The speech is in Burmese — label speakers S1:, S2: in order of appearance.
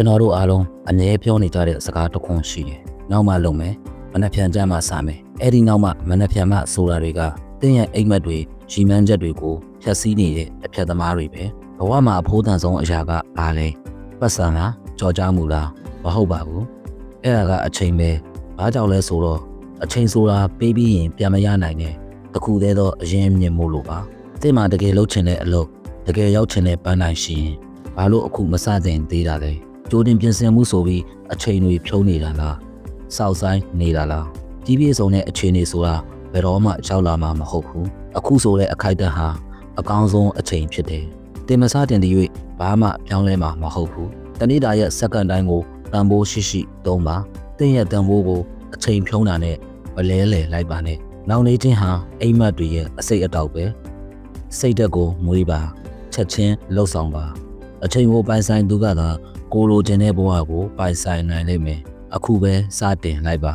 S1: ကျွန်တော်တို့အားလုံးအမြဲပြောနေကြတဲ့စကားတစ်ခွန်းရှိတယ်။နောက်မှလုပ်မယ်။မနှက်ဖြန်ကြမ်းမှစမယ်။အဲ့ဒီနောက်မှမနှက်ဖြန်မှဆိုတာတွေကတင်းရဲ့အိမ်မက်တွေရီမန်းချက်တွေကိုဖျက်ဆီးနေတဲ့အဖြတ်သမားတွေပဲ။ဘဝမှာအဖိုးတန်ဆုံးအရာကဘာလဲ။ပတ်စံလားကြော်ကြားမှုလားမဟုတ်ပါဘူး။အဲ့ဒါကအချိန်ပဲ။ဘာကြောင့်လဲဆိုတော့အချိန်ဆိုတာပေးပြီးရင်ပြန်မရနိုင်တဲ့တခုတည်းသောအရင်မြင်မှုလို့ပါ။တင်းမှာတကယ်လှုပ်ချင်တဲ့အလုပ်တကယ်ရောက်ချင်တဲ့ပန်းနိုင်ရှိရင်ဘာလို့အခုမစတင်သေးတာလဲ။ ကြိုတင်ပြင်ဆင်မှုဆိုပြီးအချိန်တွေဖြုံးနေတာလား။စောက်ဆိုင်နေတာလား။ကြီးပြည့်စုံတဲ့အခြေအနေဆိုတာဘယ်တော့မှရောက်လာမှာမဟုတ်ဘူး။အခုဆိုတဲ့အခိုက်အတန့်ဟာအကောင်းဆုံးအချိန်ဖြစ်တယ်။တင်မစတင်တဲ့၍ဘာမှပြောင်းလဲမှာမဟုတ်ဘူး။တနေ့တာရဲ့စက္ကန့်တိုင်းကိုတန်ဖိုးရှိရှိသုံးပါ။တင်းရဲ့တန်ဖိုးကိုအချိန်ဖြုံးတာနဲ့မလဲလဲလိုက်ပါနဲ့။နောင်နေခြင်းဟာအိမ်မက်တွေရဲ့အစိတ်အတောက်ပဲ။စိတ်ဓာတ်ကိုမွေးပါချက်ချင်းလှုပ်ဆောင်ပါ အချိန်ကိုပိုင်ဆိုင်သူကသာကိုလိုချင်တဲ့ဘဝကိုပိုင်ဆိုင်နိုင်လိမ့်မယ်အခုပဲစတင်လိုက်ပါ